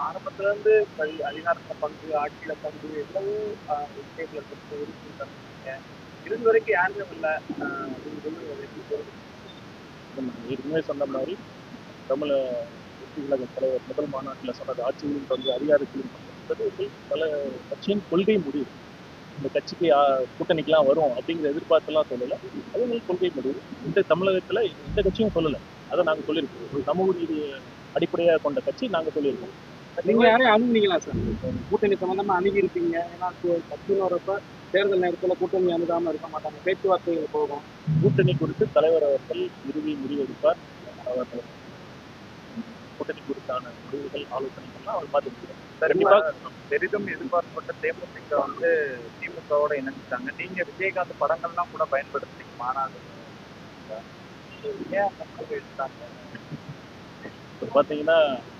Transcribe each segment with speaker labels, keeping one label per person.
Speaker 1: ஆரம்பத்துல இருந்து அதிகாரத்துல பங்கு ஆட்சியில பங்கு எவ்வளவோ ஆஹ், விஷயங்களை பற்றி வரைக்கும் யாருமே இல்லை ஆஹ்,
Speaker 2: ஏற்கனவே சொன்ன மாதிரி தமிழ வெற்றி கழக தலைவர் முதல் மாநாட்டில் சொன்னது ஆட்சியிலும் பங்கு அதிகாரத்திலும் பங்கு. பல கட்சியின் கொள்கை முடிவு. இந்த கட்சிக்கு கூட்டணிக்கெல்லாம் வரும் அப்படிங்கிற எதிர்பார்த்தெல்லாம் சொல்லலை அது உங்கள் கொள்கை முடிவு. இந்த தமிழகத்தில் எந்த கட்சியும் சொல்லலை அதை நாங்கள் சொல்லியிருக்கோம். ஒரு சமூக நீதி அடிப்படையாக கொண்ட கட்சி நாங்கள் சொல்லியிருக்கோம்.
Speaker 3: நீங்க யாரையும் அணுகுனீங்களா சார் கூட்டணி சம்பந்தமா அணுகி இருப்பீங்க ஏன்னா கட்சின்னு வரப்ப தேர்தல் நேரத்துல கூட்டணி அணுகாம இருக்க மாட்டாங்க. பேச்சுவார்த்தைகள் போகும்.
Speaker 2: கூட்டணி குறித்து தலைவர் அவர்கள் இறுதி முடிவெடுப்பார் அவர் கூட்டணி குறித்தான முடிவுகள் ஆலோசனைகள்லாம் அவர் பார்த்துக்கிறார்
Speaker 1: கண்டிப்பா
Speaker 2: கண்டிப்பாக
Speaker 1: பெரிதும் எதிர்பார்க்கப்பட்ட தேமுதிக வந்து திமுகவோட இணைஞ்சிட்டாங்க. நீங்க விஜயகாந்த் படங்கள்லாம் கூட பயன்படுத்துறீங்க மாநாடு. ஏன் எடுத்தாங்க
Speaker 2: பார்த்தீங்கன்னா இப்போ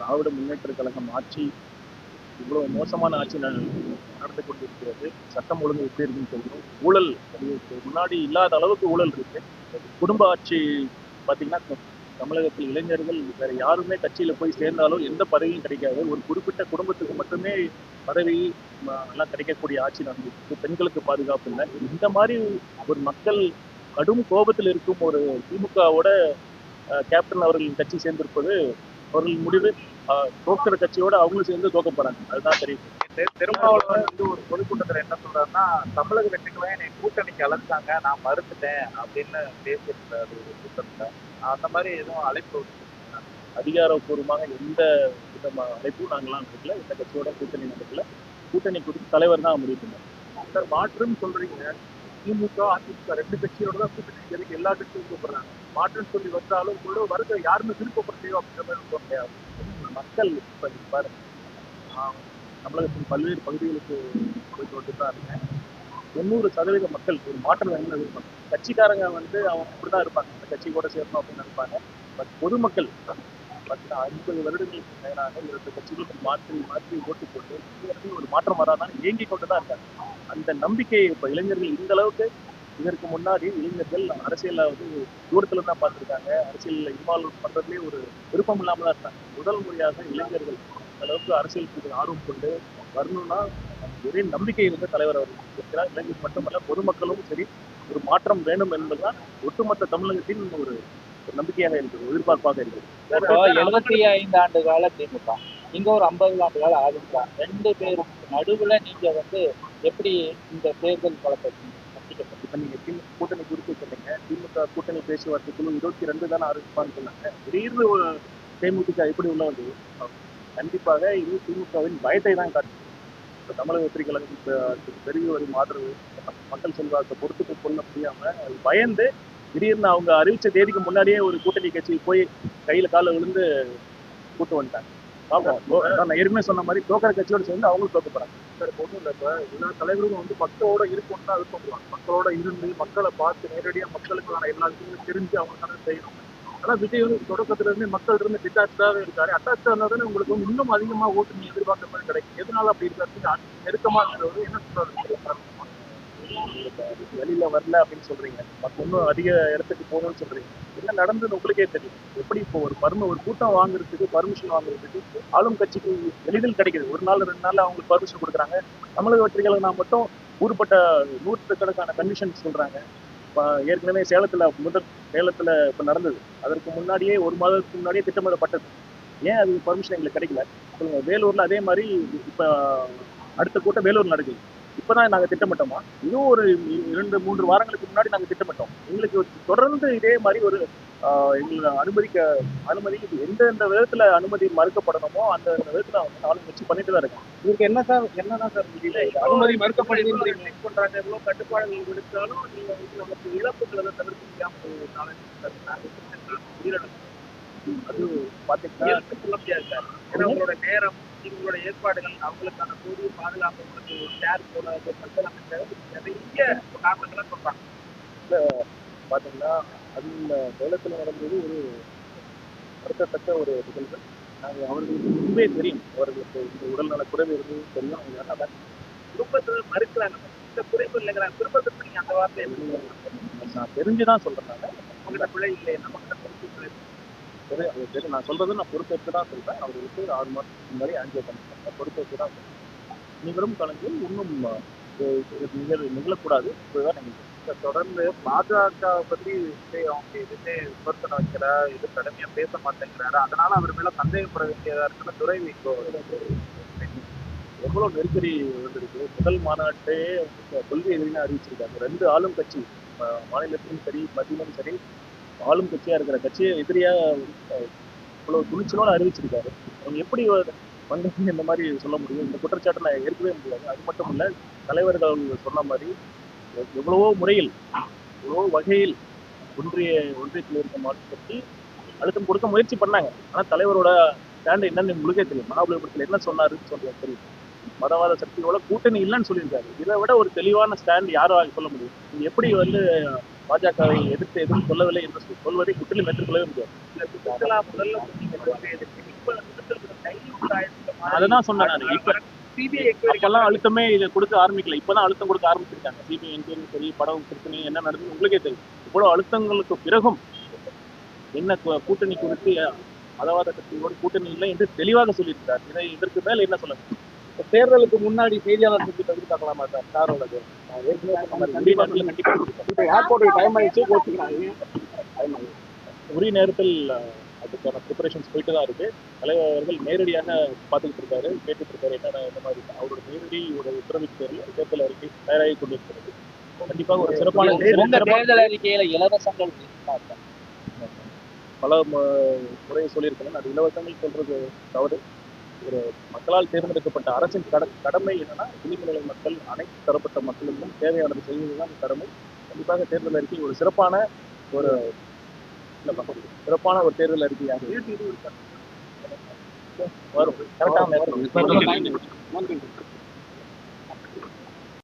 Speaker 2: திராவிட முன்னேற்ற கழகம் ஆட்சி இவ்வளோ மோசமான ஆட்சி நடந்து கொண்டிருக்கிறது. சட்டம் ஒழுங்கு எப்படி இருக்குன்னு சொல்லணும் ஊழல் அது முன்னாடி இல்லாத அளவுக்கு ஊழல் இருக்கு. குடும்ப ஆட்சி பார்த்தீங்கன்னா தமிழகத்தில் இளைஞர்கள் வேற யாருமே கட்சியில் போய் சேர்ந்தாலும் எந்த பதவியும் கிடைக்காது. ஒரு குறிப்பிட்ட குடும்பத்துக்கு மட்டுமே பதவி எல்லாம் கிடைக்கக்கூடிய ஆட்சி நடந்துருக்கு பெண்களுக்கு பாதுகாப்பு இல்லை. இந்த மாதிரி ஒரு மக்கள் கடும் கோபத்தில் இருக்கும் ஒரு திமுகவோட கேப்டன் அவர்களின் கட்சி சேர்ந்திருப்பது அவர்கள் முடிவு அஹ், தோற்கிற கட்சியோட அவங்களும் சேர்ந்து தோக்க போறாங்க. அதுதான் தெரியும்
Speaker 1: திரு- திருமாவளவன் வந்து ஒரு பொதுக்கூட்டத்துல என்ன சொல்றாருன்னா தமிழக வெற்றிக்குமே என்னை கூட்டணிக்கு அழைச்சாங்க நான் மறுத்துட்டேன் அப்படின்னு பேசியிருந்தாரு ஒரு கூட்டத்துல. அந்த மாதிரி எதுவும் அழைப்பு?
Speaker 2: அதிகாரப்பூர்வமாக எந்த விதமான அழைப்பும் நாங்களாம் கொடுக்கல. இந்த கட்சியோட கூட்டணி நடக்கல. கூட்டணி குறித்து தலைவர் தான் முடிவு பண்ணார்.
Speaker 1: சார் மாற்றுன்னு சொல்றீங்க. திமுக அதிமுக ரெண்டு கட்சியோட தான் கூட்டணி எல்லா கட்சியும் கூப்பிடுறாங்க. மாற்றுன்னு சொல்லி வந்தாலும் உங்களோட வருக யாருமே விருப்பப்படலையோ அப்படின்ற மாதிரி சொல்ல முடியாது
Speaker 2: மக்கள் இப்ப பாருங்க. ஆஹ், தமிழகத்தின் பல்வேறு பகுதிகளுக்கு போயிட்டு வந்து தான் இருக்கேன். தொண்ணூறு சதவீத மக்கள் ஒரு மாற்றம் வேணும்னு எதிர்பார்ப்பாங்க கட்சிக்காரங்க வந்து அவங்க அப்படிதான் இருப்பாங்க. இந்த கட்சி கூட சேரணும் அப்படின்னு நினைப்பாங்க. பட் பொதுமக்கள் பார்த்தீங்கன்னா ஐம்பது வருடங்களுக்கு மேலாக இரண்டு கட்சிகளுக்கு மாற்றி மாற்றி ஓட்டு போட்டு ஒரு மாற்றம் வராதான்னு இயங்கிக் கொண்டு தான் இருக்காங்க. அந்த நம்பிக்கை இப்போ இளைஞர்கள் இந்த அளவுக்கு இதற்கு முன்னாடி இளைஞர்கள் அரசியல்ல வந்து தூரத்துல தான் பார்த்துருக்காங்க. அரசியல் இன்வால்வ் பண்றதுலேயே ஒரு விருப்பம் இல்லாம தான் இருக்காங்க. முதல் முறையாக இளைஞர்கள் அளவுக்கு அரசியல் ஆர்வம் கொண்டு வரணும்னா ஒரே நம்பிக்கை இருந்த தலைவர் அவர் இருக்கிறார். இளைஞர் மட்டுமல்ல பொதுமக்களும் சரி ஒரு மாற்றம் வேண்டும் என்பதுதான் ஒட்டுமொத்த தமிழகத்தின் ஒரு ஒரு நம்பிக்கையாக இருக்குது எதிர்பார்ப்பாக இருக்குது.
Speaker 4: எழுபத்தி ஐந்து ஆண்டு கால திமுக. இங்க ஒரு ஐம்பது ஆண்டு கால அதிமுக ரெண்டு பேருக்கு நடுவுல நீங்க வந்து எப்படி இந்த தேர்தல் பலப்படுத்தீங்க சந்திக்கப்பட்டது
Speaker 2: இப்ப நீங்க திமுக கூட்டணி குறித்து சொன்னீங்க திமுக கூட்டணி பேச்சுவார்த்தை குழு இருபத்தி ரெண்டு தானே ஆரம்பிப்பான்னு சொன்னாங்க. திடீர்னு ஒரு தேமுதிக எப்படி உள்ள வந்து கண்டிப்பாக இது திமுகவின் பயத்தை தான் காட்டுது இப்ப தமிழக வெற்றி கழகத்துக்கு பெருகி வரும் ஆதரவு மக்கள் செல்வாக்க பொறுத்துக்கு கொள்ள முடியாம அது பயந்து திடீர்னு அவங்க அறிவிச்ச தேதிக்கு முன்னாடியே ஒரு கூட்டணி கட்சி போய் கையில கால விழுந்து கூட்டு வந்துட்டாங்க. நான் ஏற்கனவே சொன்ன மாதிரி தோக்கிற கட்சியோட சேர்ந்து அவங்களும் தோக்க போறாங்க.
Speaker 1: சார் ஒன்றும் இல்லை இப்போ எல்லா தலைவர்களும் வந்து மக்களோட இருக்கணும்னு தான் விருப்பப்படுவாங்க. மக்களோட இருந்து மக்களை பார்த்து நேரடியாக மக்களுக்கான எல்லா விஷயங்களும் தெரிஞ்சு அவங்களுக்கான செய்யணும். ஆனா விஜய் வந்து தொடக்கத்துல இருந்து மக்கள் இருந்து டிட்டாச்சாகவே இருக்காரு. அட்டாச்சா தானே உங்களுக்கு வந்து இன்னும் அதிகமா ஓட்டு நீ எதிர்பார்க்க மாதிரி கிடைக்கும். எதனால அப்படி இருக்காரு? நெருக்கமா இருக்கிறவர் என்ன சொல்றாரு?
Speaker 2: வெளியில வரல அப்படின்னு சொல்றீங்க. மத்த இன்னும் அதிக இடத்துக்கு போகணும்னு சொல்றீங்க. என்ன நடந்தது உங்களுக்கே தெரியும். எப்படி இப்போ ஒரு பர்ம ஒரு கூட்டம் வாங்குறதுக்கு பர்மிஷன் வாங்குறதுக்கு ஆளும் கட்சிக்கு எளிதில் கிடைக்குது. ஒரு நாள் ரெண்டு நாள்ல அவங்களுக்கு பர்மிஷன் கொடுக்குறாங்க. தமிழக வெற்றிகளுக்கு நான் மட்டும் ஊருப்பட்ட நூற்றுக்கணக்கான கண்டிஷன் சொல்றாங்க. ஏற்கனவே சேலத்துல முதல் சேலத்துல இப்ப நடந்தது. அதற்கு முன்னாடியே ஒரு மாதத்துக்கு முன்னாடியே திட்டமிடப்பட்டது. ஏன் அது பர்மிஷன் எங்களுக்கு கிடைக்கல? சொல்லுங்க. வேலூர்ல அதே மாதிரி இப்ப அடுத்த கூட்டம் வேலூர் நடக்குது. இப்பதான் நாங்க திட்டமிட்டோமா? இதுவும் ஒரு இரண்டு மூன்று வாரங்களுக்கு முன்னாடி நாங்க திட்டமிட்டோம். எங்களுக்கு தொடர்ந்து இதே மாதிரி ஒரு எங்களை அனுமதிக்க அனுமதி எந்தெந்த விதத்துல அனுமதி மறுக்கப்படணுமோ அந்த அந்த விதத்துல அவங்க ஆளும் வச்சு பண்ணிட்டு தான் இருக்காங்க.
Speaker 3: இதுக்கு என்ன சார் என்னதான் சார் முடியல அனுமதி மறுக்கப்படுதுன்றீங்க
Speaker 1: செக் பண்றாங்க எவ்வளவு கட்டுப்பாடுகள் விடுத்தாலும் நீங்க வந்து நமக்கு இழப்புகளை தவிர்க்க முடியாம ஒரு நாளைக்கு உயிரிழப்பு
Speaker 2: அது பாத்தீங்கன்னா
Speaker 1: இயல்பு சொல்ல முடியாது சார் ஏன்னா உங்களோட நேரம் உங்களோட ஏற்பாடுகள் அவங்களுக்கான பொது பாதுகாப்பு உங்களுக்கு ஒரு ஷேர் போல மக்கள் அமைச்சர் நிறைய காரணங்களை சொல்றாங்க.
Speaker 2: பாத்தீங்கன்னா அந்த சேலத்துல நடந்தது ஒரு வருத்தத்தக்க ஒரு நிகழ்வு. நாங்கள் அவர்களுக்கு முன்பே தெரியும். அவர்களுக்கு இந்த உடல்நல குறைவு இருந்தது தெரியும். அவங்க அதான்
Speaker 1: குடும்பத்துல மறுக்கிறாங்க. இந்த குறைப்பு இல்லைங்கிறாங்க. குடும்பத்துக்கு நீங்க அந்த வார்த்தையை
Speaker 2: நான் தெரிஞ்சுதான் சொல்றேன்
Speaker 1: உங்கள்கிட்ட பிள்ளை இல்லை நம்மகிட்ட இல்லை
Speaker 2: சரி அது சரி நான் சொல்றது நான் பொறுப்பேற்று தான் சொல்றேன். அவர்களுக்கு ஆறு மாதத்துக்கு முன்னாடி ஆன்ஜியோ நான் பொறுப்பேற்று தான் சொல்றேன். இனி வரும் இன்னும் அஹ், நிகழ் நிகழக்கூடாது. இப்படிதான் நீங்கள்
Speaker 1: தொடர்ந்து பாஜக பத்தி அவங்க எதுவுமே விமர்சனம் வைக்கிற இது கடுமையா பேச மாட்டேங்கிறாரு. அதனால அவர் மேல சந்தேகப்பட வேண்டியதா இருக்குன்னு துறை இப்போ
Speaker 2: எவ்வளவு நெருக்கடி வந்திருக்கு. முதல் மாநாட்டே கொள்கை எதிரின்னு அறிவிச்சிருக்காங்க. ரெண்டு ஆளும் கட்சி மாநிலத்திலும் சரி மத்தியிலும் சரி ஆளும் கட்சியா இருக்கிற கட்சியை எதிரியா இவ்வளவு துணிச்சலோட அறிவிச்சிருக்காரு. அவங்க எப்படி வந்ததுன்னு இந்த மாதிரி சொல்ல முடியும். இந்த குற்றச்சாட்டை நான் ஏற்கவே முடியாது. அது மட்டும் இல்ல தலைவர்கள் சொன்ன மாதிரி எவ்வளவோ முறையில் எவ்வளவோ வகையில் ஒன்றிய ஒன்றியத்தில் இருக்க மாற்று கட்சி அழுத்தம் கொடுக்க முயற்சி பண்ணாங்க. ஆனா தலைவரோட ஸ்டாண்ட் என்னன்னு உங்களுக்கே தெரியும் மகாபலிபுரத்தில் என்ன சொன்னாருன்னு சொல்றது தெரியும் மதவாத சக்தியோட கூட்டணி இல்லைன்னு சொல்லியிருக்காரு. இதை விட ஒரு தெளிவான ஸ்டாண்ட் யாரும் சொல்ல முடியும்? நீங்க எப்படி வந்து பாஜகவை எதிர்த்து எதுவும் சொல்லவில்லை என்று சொல்வதை முற்றிலும் ஏற்றுக்கொள்ளவே முடியாது. அதுதான் சொன்னேன் நான். இப்ப
Speaker 1: சிபிஐ
Speaker 2: அழுத்தமே இதை கொடுக்க ஆரம்பிக்கல. இப்பதான் அழுத்தம் கொடுக்க ஆரம்பிச்சிருக்காங்க. சிபிஐ என்கொயரி சரி படம் பிரச்சனை என்ன நடந்தது உங்களுக்கே தெரியும். இவ்வளவு அழுத்தங்களுக்கு பிறகும் என்ன கூட்டணி குறித்து மதவாத கட்சியோடு கூட்டணி இல்லை என்று தெளிவாக சொல்லியிருக்கிறார். இதை இதற்கு மேல் என்ன சொல்ல
Speaker 3: தேர்தலுக்கு முன்னாடி செய்தியாளர் சந்திப்பு எதிர்பார்க்கலாமா சார்? சாரோட ஏற்கனவே சொன்ன மாதிரி
Speaker 2: கண்டிப்பா
Speaker 3: கண்டிப்பா
Speaker 2: கண்டிப்பா
Speaker 3: இப்போ ஏர்போர்ட்டுக்கு டைம் ஆயிடுச்சு. கோச்சுக்கிறாங்க
Speaker 2: உரிய நேரத்தில் அதுக்கான ப்ரிப்பரேஷன்ஸ் போயிட்டு தான் இருக்கு. தலைவர் அவர்கள் நேரடியாக பார்த்துக்கிட்டு இருக்காரு கேட்டுட்டு இருக்காரு என்னென்ன இந்த மாதிரி. அவரோட நேரடி ஒரு உத்தரவின் பேரில் தேர்தல் அறிக்கை தயாராகி கொண்டிருக்கிறது. கண்டிப்பாக ஒரு சிறப்பான
Speaker 4: தேர்தல் அறிக்கையில இலவசங்கள்?
Speaker 2: பல ம- முறை சொல்லியிருக்கிறேன். அது இலவசங்கள் சொல்றது தவறு. ஒரு மக்களால் தேர்ந்தெடுக்கப்பட்ட அரசின் கட கடமை என்னன்னா விளிம்புநிலை மக்கள் அனைத்து தரப்பட்ட மக்களுக்கும் தேவையானது செய்வதுதான் கடமை. கண்டிப்பாக தேர்தல் அறிக்கை ஒரு சிறப்பான ஒரு சிறப்பான ஒரு தேர்தல் அறிக்கையாக வரும்.
Speaker 3: நன்றி